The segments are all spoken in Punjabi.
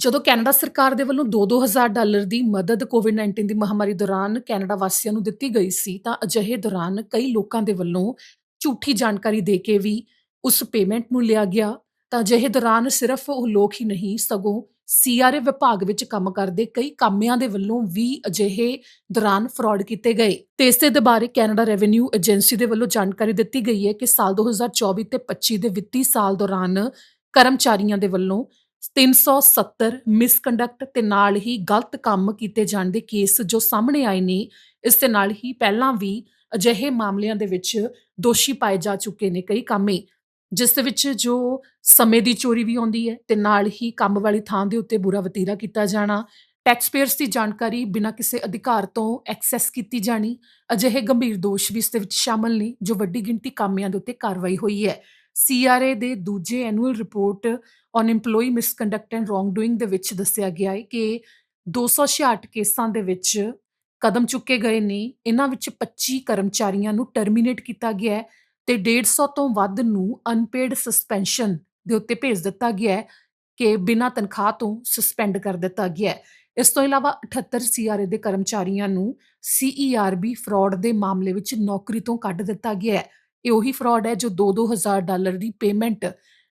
ਜਦੋਂ ਕੈਨੇਡਾ ਸਰਕਾਰ ਦੇ ਵੱਲੋਂ 2-2000 ਡਾਲਰ ਦੀ ਮਦਦ ਕੋਵਿਡ-19 ਦੀ ਮਹਾਮਾਰੀ ਦੌਰਾਨ ਕੈਨੇਡਾ ਵਾਸੀਆਂ ਨੂੰ ਦਿੱਤੀ ਗਈ ਸੀ, ਤਾਂ ਅਜਿਹੇ ਦੌਰਾਨ ਕਈ ਲੋਕਾਂ ਦੇ ਵੱਲੋਂ ਝੂਠੀ ਜਾਣਕਾਰੀ ਦੇ ਕੇ ਵੀ ਉਸ ਪੇਮੈਂਟ ਨੂੰ ਲਿਆ ਗਿਆ। ਤਾਂ ਅਜਿਹੇ ਦੌਰਾਨ ਸਿਰਫ ਉਹ ਲੋਕ ਹੀ ਨਹੀਂ, ਸਗੋਂ ਸੀਆਰਏ ਵਿਭਾਗ ਵਿੱਚ ਕੰਮ ਕਰਦੇ ਕਈ ਕਾਮਿਆਂ ਦੇ ਵੱਲੋਂ ਵੀ ਅਜਿਹੇ ਦੌਰਾਨ ਫਰਾਡ ਕੀਤੇ ਗਏ। ਤੇ ਇਸ ਦੇ ਬਾਰੇ ਕੈਨੇਡਾ ਰੈਵਨਿਊ ਏਜੰਸੀ ਦੇ ਵੱਲੋਂ ਜਾਣਕਾਰੀ ਦਿੱਤੀ ਗਈ ਹੈ ਕਿ ਸਾਲ 2024 ਤੇ 25 ਦੇ ਵਿੱਤੀ ਸਾਲ ਦੌਰਾਨ ਕਰਮਚਾਰੀਆਂ ਦੇ ਵੱਲੋਂ 370 ਮਿਸਕੰਡਕਟ ਤੇ ਨਾਲ ਹੀ ਗਲਤ ਕੰਮ ਕੀਤੇ ਜਾਣ ਦੇ ਕੇਸ ਜੋ ਸਾਹਮਣੇ ਆਏ ਨੇ, ਇਸ ਦੇ ਨਾਲ ਹੀ ਪਹਿਲਾਂ ਵੀ ਅਜਿਹੇ ਮਾਮਲਿਆਂ ਦੇ ਵਿੱਚ ਦੋਸ਼ੀ ਪਾਏ ਜਾ ਚੁੱਕੇ ਨੇ ਕਈ ਕਾਮੇ, ਜਿਸ ਦੇ ਵਿੱਚ ਜੋ ਸਮੇਂ ਦੀ ਚੋਰੀ ਵੀ ਆਉਂਦੀ ਹੈ ਤੇ ਨਾਲ ਹੀ ਕੰਮ ਵਾਲੀ ਥਾਂ ਦੇ ਉੱਤੇ ਬੁਰਾ ਵਤੀਰਾ ਕੀਤਾ ਜਾਣਾ ਟੈਕਸ ਪੇਅਰਸ ਦੀ ਜਾਣਕਾਰੀ ਬਿਨਾਂ ਕਿਸੇ ਅਧਿਕਾਰ ਤੋਂ ਐਕਸੈਸ ਕੀਤੀ ਜਾਣੀ, ਅਜਿਹੇ ਗੰਭੀਰ ਦੋਸ਼ ਵੀ ਇਸ ਦੇ ਵਿੱਚ ਸ਼ਾਮਲ ਨੇ, ਜੋ ਵੱਡੀ ਗਿਣਤੀ ਕਾਮਿਆਂ ਦੇ ਉੱਤੇ ਕਾਰਵਾਈ ਹੋਈ ਹੈ। ਸੀਆਰਏ ਦੇ ਦੂਜੇ annual report on EMPLOYEE misconduct and wrongdoing ਦੇ ਵਿੱਚ ਦੱਸਿਆ ਗਿਆ ਹੈ ਕਿ 266 ਕੇਸਾਂ ਦੇ ਵਿੱਚ ਕਦਮ ਚੁੱਕੇ ਗਏ ਨੇ। ਇਹਨਾਂ ਵਿੱਚ 25 ਕਰਮਚਾਰੀਆਂ ਨੂੰ ਟਰਮੀਨੇਟ ਕੀਤਾ ਗਿਆ ਹੈ ਤੇ 150 ਤੋਂ ਵੱਧ ਨੂੰ ਅਨਪੇਡ ਸਸਪੈਂਸ਼ਨ ਦੇ ਉੱਤੇ ਭੇਜ ਦਿੱਤਾ ਗਿਆ ਹੈ ਕਿ ਬਿਨਾਂ ਤਨਖਾਹ ਤੋਂ ਸਸਪੈਂਡ ਕਰ ਦਿੱਤਾ ਗਿਆ ਹੈ। ਇਸ ਤੋਂ ਇਲਾਵਾ 78 ਸੀਆਰਏ ਦੇ ਕਰਮਚਾਰੀਆਂ ਨੂੰ ਸੀਈਆਰਬੀ ਫਰਾਡ ਦੇ ਮਾਮਲੇ ਵਿੱਚ ਨੌਕਰੀ ਤੋਂ ਕੱਢ ਦਿੱਤਾ ਗਿਆ ਹੈ। ਇਹ ਉਹੀ ਫਰਾਡ ਹੈ ਜੋ 2-2000 ਡਾਲਰ ਦੀ ਪੇਮੈਂਟ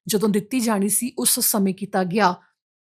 ਜਦੋਂ ਦਿੱਤੀ ਜਾਣੀ ਸੀ, ਉਸ ਸਮੇਂ ਕੀਤਾ ਗਿਆ।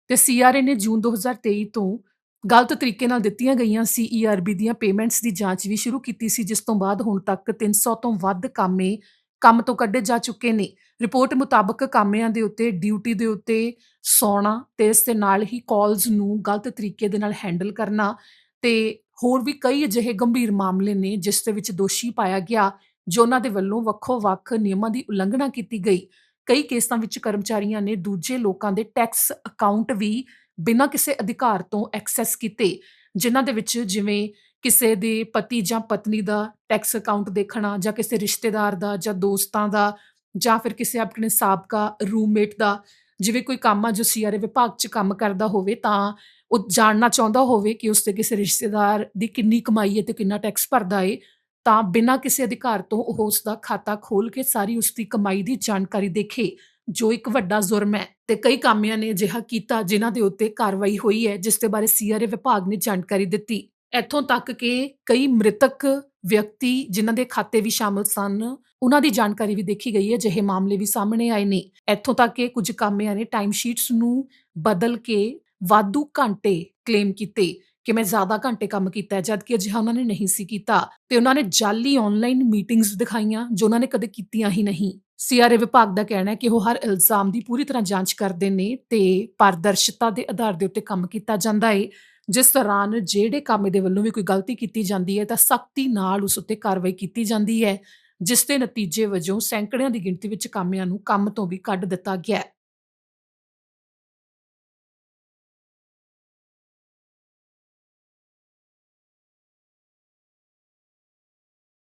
ਤੇ ਸੀਆਰਏ ਨੇ ਜੂਨ 2023 ਤੋਂ ਗਲਤ ਤਰੀਕੇ ਨਾਲ ਦਿੱਤੀਆਂ ਗਈਆਂ ਸੀ ਸੀਈਆਰਬੀ ਦੀਆਂ ਪੇਮੈਂਟਸ ਦੀ ਜਾਂਚ ਵੀ ਸ਼ੁਰੂ ਕੀਤੀ ਸੀ, ਜਿਸ ਤੋਂ ਬਾਅਦ ਹੁਣ ਤੱਕ 300 ਤੋਂ ਵੱਧ ਕਾਮੇ ਕੰਮ ਤੋਂ ਕੱਢੇ ਜਾ ਚੁੱਕੇ ਨੇ। ਰਿਪੋਰਟ ਮੁਤਾਬਕ ਕਾਮਿਆਂ ਦੇ ਉੱਤੇ, ਡਿਊਟੀ ਦੇ ਉੱਤੇ ਸੌਣਾ ਤੇ ਇਸ ਦੇ ਨਾਲ ਹੀ ਕਾਲਸ ਨੂੰ ਗਲਤ ਤਰੀਕੇ ਦੇ ਨਾਲ ਹੈਂਡਲ ਕਰਨਾ ਤੇ ਹੋਰ ਵੀ ਕਈ ਅਜਿਹੇ ਗੰਭੀਰ ਮਾਮਲੇ ਨੇ ਜਿਸ ਦੇ ਵਿੱਚ ਦੋਸ਼ੀ ਪਾਇਆ ਗਿਆ। ਜੋ ਉਹਨਾਂ ਦੇ ਵੱਲੋਂ ਵੱਖੋ ਵੱਖ ਨਿਯਮਾਂ ਦੀ ਉਲੰਘਣਾ ਕੀਤੀ ਗਈ। ਕਈ ਕੇਸਾਂ ਵਿੱਚ ਕਰਮਚਾਰੀਆਂ ਨੇ ਦੂਜੇ ਲੋਕਾਂ ਦੇ ਟੈਕਸ ਅਕਾਊਂਟ ਵੀ ਬਿਨਾਂ ਕਿਸੇ ਅਧਿਕਾਰ ਤੋਂ ਐਕਸੈਸ ਕੀਤੇ, ਜਿਨ੍ਹਾਂ ਦੇ ਵਿੱਚ ਜਿਵੇਂ ਕਿਸੇ ਦੇ ਪਤੀ ਜਾਂ ਪਤਨੀ ਦਾ ਟੈਕਸ ਅਕਾਊਂਟ ਦੇਖਣਾ ਜਾਂ ਕਿਸੇ ਰਿਸ਼ਤੇਦਾਰ ਦਾ ਜਾਂ ਦੋਸਤਾਂ ਦਾ ਜਾਂ ਫਿਰ ਕਿਸੇ ਆਪਣੇ ਸਾਬਕਾ ਰੂਮਮੇਟ ਦਾ, ਜਿਵੇਂ ਕੋਈ ਕੰਮ ਆ ਜੋ ਸੀਆਰਏ ਵਿਭਾਗ 'ਚ ਕੰਮ ਕਰਦਾ ਹੋਵੇ ਤਾਂ ਉਹ ਜਾਣਨਾ ਚਾਹੁੰਦਾ ਹੋਵੇ ਕਿ ਉਸ ਦੇ ਕਿਸੇ ਰਿਸ਼ਤੇਦਾਰ ਦੀ ਕਿੰਨੀ ਕਮਾਈ ਹੈ ਤੇ ਕਿੰਨਾ ਟੈਕਸ ਭਰਦਾ ਏ। ਤਾਂ ਬਿਨਾਂ ਕਿਸੇ ਅਧਿਕਾਰ ਤੋਂ ਉਹ ਉਸ ਦਾ ਖਾਤਾ ਖੋਲ ਕੇ ਸਾਰੀ ਉਸ ਦੀ ਕਮਾਈ ਦੀ ਜਾਣਕਾਰੀ ਦੇਖੇ, ਜੋ ਇੱਕ ਵੱਡਾ ਜ਼ੁਰਮ ਹੈ ਤੇ ਕਈ ਕਾਮਿਆਂ ਨੇ ਅਜਿਹਾ ਕੀਤਾ ਜਿਨ੍ਹਾਂ ਦੇ ਉੱਤੇ ਕਾਰਵਾਈ ਹੋਈ ਹੈ, ਜਿਸ ਦੇ ਬਾਰੇ ਸੀਆਰਏ ਵਿਭਾਗ ਨੇ ਜਾਣਕਾਰੀ ਦਿੱਤੀ। ਇੱਥੋਂ ਤੱਕ ਕਿ ਕਈ ਮ੍ਰਿਤਕ ਵਿਅਕਤੀ ਜਿਨ੍ਹਾਂ ਦੇ ਖਾਤੇ ਵੀ ਸ਼ਾਮਲ ਸਨ, ਉਹਨਾਂ ਦੀ ਜਾਣਕਾਰੀ ਵੀ ਦੇਖੀ ਗਈ ਹੈ ਜਿਹੇ ਮਾਮਲੇ ਵੀ ਸਾਹਮਣੇ ਆਏ ਨੇ। ਇੱਥੋਂ ਤੱਕ ਕਿ ਕੁਝ ਕਾਮਿਆਂ ਨੇ ਟਾਈਮ ਸ਼ੀਟਸ ਨੂੰ ਬਦਲ ਕੇ ਵਾਧੂ ਘੰਟੇ ਕਲੇਮ ਕੀਤੇ। ਕਿ ਮੈਂ ਜ਼ਿਆਦਾ ਘੰਟੇ ਕੰਮ ਕੀਤਾ ਹੈ ਜਦਕਿ ਅਜਿਹਾ ਉਹਨਾਂ ਨੇ ਨਹੀਂ ਸੀ ਕੀਤਾ। ਤੇ ਉਹਨਾਂ ਨੇ ਜਾਲੀ ਆਨਲਾਈਨ ਮੀਟਿੰਗਸ ਦਿਖਾਈਆਂ, ਜੋ ਉਹਨਾਂ ਨੇ ਕਦੇ ਕੀਤੀਆਂ ਹੀ ਨਹੀਂ। ਸੀਆਰਏ ਵਿਭਾਗ ਦਾ ਕਹਿਣਾ ਹੈ ਕਿ ਉਹ ਹਰ ਇਲਜ਼ਾਮ ਦੀ ਪੂਰੀ ਤਰ੍ਹਾਂ ਜਾਂਚ ਕਰਦੇ ਨੇ ਤੇ ਪਾਰਦਰਸ਼ਤਾ ਦੇ ਆਧਾਰ ਦੇ ਉੱਤੇ ਕੰਮ ਕੀਤਾ ਜਾਂਦਾ ਹੈ ਜਿਸ ਦੌਰਾਨ ਜਿਹੜੇ ਕਾਮੇ ਦੇ ਵੱਲੋਂ ਵੀ ਕੋਈ ਗਲਤੀ ਕੀਤੀ ਜਾਂਦੀ ਹੈ, ਤਾਂ ਸਖਤੀ ਨਾਲ ਉਸ ਉੱਤੇ ਕਾਰਵਾਈ ਕੀਤੀ ਜਾਂਦੀ ਹੈ, ਜਿਸ ਦੇ ਨਤੀਜੇ ਵਜੋਂ ਸੈਂਕੜਿਆਂ ਦੀ ਗਿਣਤੀ ਵਿੱਚ ਕਾਮਿਆਂ ਨੂੰ ਕੰਮ ਤੋਂ ਵੀ ਕੱਢ ਦਿੱਤਾ ਗਿਆ ਹੈ।